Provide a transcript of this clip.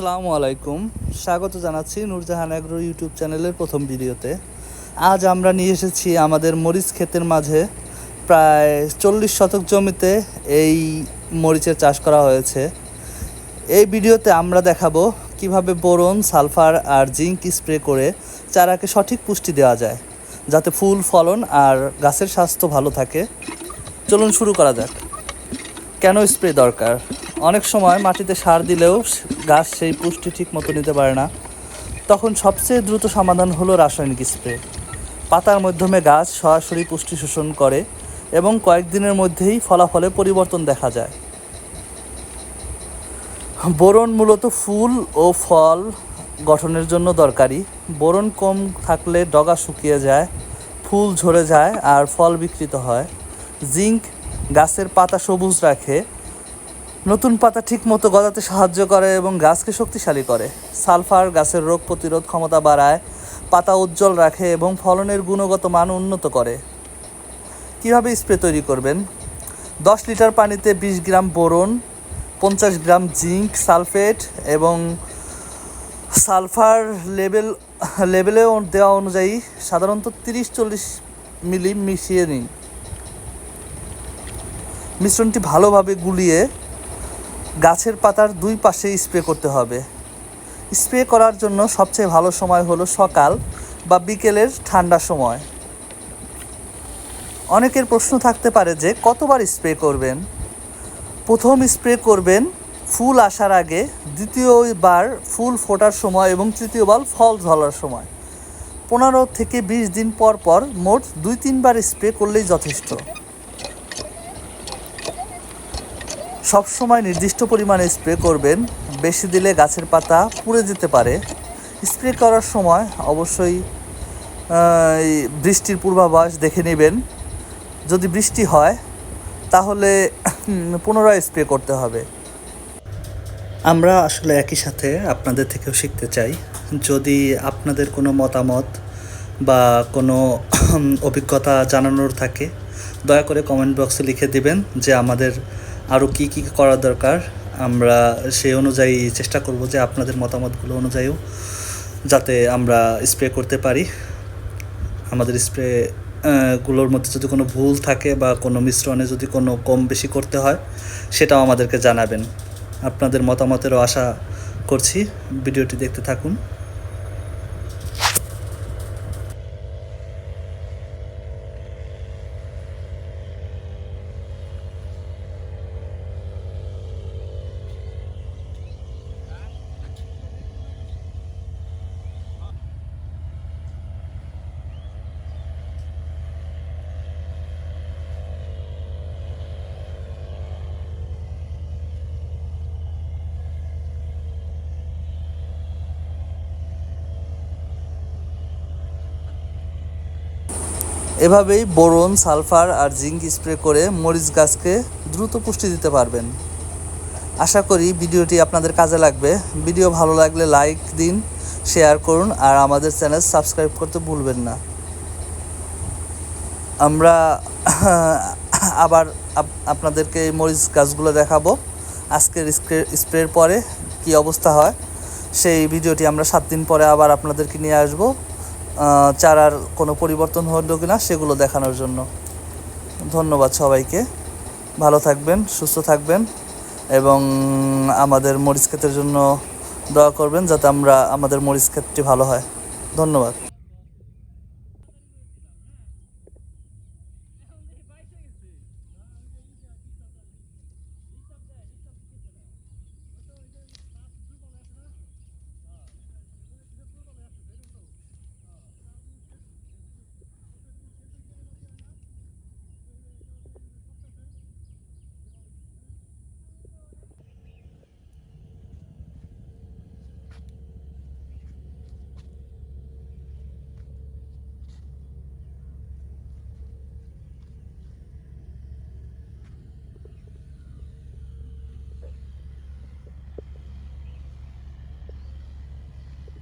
আসসালামু আলাইকুম। স্বাগত জানাচ্ছি নূরজাহান এগ্রো ইউটিউব চ্যানেলের প্রথম ভিডিওতে। আজ আমরা নিয়ে এসেছি আমাদের মরিচ ক্ষেতের মাঝে প্রায় চল্লিশ শতক জমিতে এই মরিচের চাষ করা হয়েছে। এই ভিডিওতে আমরা দেখাবো কীভাবে বোরন, সালফার আর জিঙ্ক স্প্রে করে চারাকে সঠিক পুষ্টি দেওয়া যায়, যাতে ফুল, ফলন আর গাছের স্বাস্থ্য ভালো থাকে। চলুন শুরু করা যাক। কেন স্প্রে দরকার? অনেক সময় মাটিতে সার দিলেও গাছ সেই পুষ্টি ঠিক মতো নিতে পারে না। তখন সবচেয়ে দ্রুত সমাধান হলো রাসায়নিক স্প্রে। পাতার মাধ্যমে গাছ সরাসরি পুষ্টি শোষণ করে এবং কয়েকদিনের মধ্যেই ফলাফলে পরিবর্তন দেখা যায়। বোরন মূলত ফুল ও ফল গঠনের জন্য দরকারি। বোরন কম থাকলে ডগা শুকিয়ে যায়, ফুল ঝরে যায় আর ফল বিকৃত হয়। জিঙ্ক গাছের পাতা সবুজ রাখে নতুন পাতা ঠিক মতো গজাতে সাহায্য করে এবং গাছকে শক্তিশালী করে। সালফার গাছের রোগ প্রতিরোধ ক্ষমতা বাড়ায়, পাতা উজ্জ্বল রাখে এবং ফলনের গুণগত মান উন্নত করে। কীভাবে স্প্রে তৈরি করবেন? দশ লিটার পানিতে বিশ গ্রাম বোরন, পঞ্চাশ গ্রাম জিঙ্ক সালফেট এবং সালফার লেভেল লেভেলে দেওয়া অনুযায়ী সাধারণত তিরিশ চল্লিশ মিলি মিশিয়ে নিন। মিশ্রণটি ভালোভাবে গুলিয়ে গাছের পাতার দুই পাশে স্প্রে করতে হবে। স্প্রে করার জন্য সবচেয়ে ভালো সময় হলো সকাল বা বিকেলের ঠান্ডা সময়। অনেকের প্রশ্ন থাকতে পারে যে, কতবার স্প্রে করবেন? প্রথম স্প্রে করবেন ফুল আসার আগে, দ্বিতীয়বার ফুল ফোটার সময় এবং তৃতীয়বার ফল ধরার সময়। পনেরো থেকে বিশ দিন পর পর মোট দুই তিনবার স্প্রে করলেই যথেষ্ট। সবসময় নির্দিষ্ট পরিমাণে স্প্রে করবেন। বেশি দিলে গাছের পাতা পুড়ে যেতে পারে। স্প্রে করার সময় অবশ্যই বৃষ্টির পূর্বাভাস দেখে নেবেন। যদি বৃষ্টি হয়, তাহলে পুনরায় স্প্রে করতে হবে। আমরা আসলে একই সাথে আপনাদের থেকেও শিখতে চাই। যদি আপনাদের কোনো মতামত বা কোনো অভিজ্ঞতা জানানোর থাকে, দয়া করে কমেন্ট বক্সে লিখে দিবেন যে আমাদের আরও কী কী করা দরকার, আমরা সেই অনুযায়ী চেষ্টা করব যে আপনাদের মতামতগুলো অনুযায়ীও যাতে আমরা স্প্রে করতে পারি। আমাদের স্প্রে গুলোর মধ্যে যদি কোনো ভুল থাকে বা কোনো মিশ্রণে যদি কোনো কম বেশি করতে হয়, সেটাও আমাদেরকে জানাবেন। আপনাদের মতামতেরও আশা করছি। ভিডিওটি দেখতে থাকুন। এভাবেই বোরন, সালফার আর জিঙ্ক স্প্রে করে মরিচ গাছকে দ্রুত পুষ্টি দিতে পারবেন। আশা করি ভিডিওটি আপনাদের কাজে লাগবে। ভিডিও ভালো লাগলে লাইক দিন, শেয়ার করুন আর আমাদের চ্যানেল সাবস্ক্রাইব করতে ভুলবেন না। আমরা আবার আপ- আপনাদেরকে মরিচ গাছগুলো দেখাবো। আজকের স্প্রে, স্প্রের পরে কি অবস্থা হয়, সেই ভিডিওটি আমরা সাত দিন পরে আবার আপনাদেরকে নিয়ে আসব। চারার কোনো পরিবর্তন হলো কি না সেগুলো দেখানোর জন্য। ধন্যবাদ সবাইকে। ভালো থাকবেন, সুস্থ থাকবেন এবং আমাদের মরিচ জন্য দোয়া করবেন যাতে আমরা, আমাদের মরিচ ক্ষেতটি ভালো হয়। ধন্যবাদ।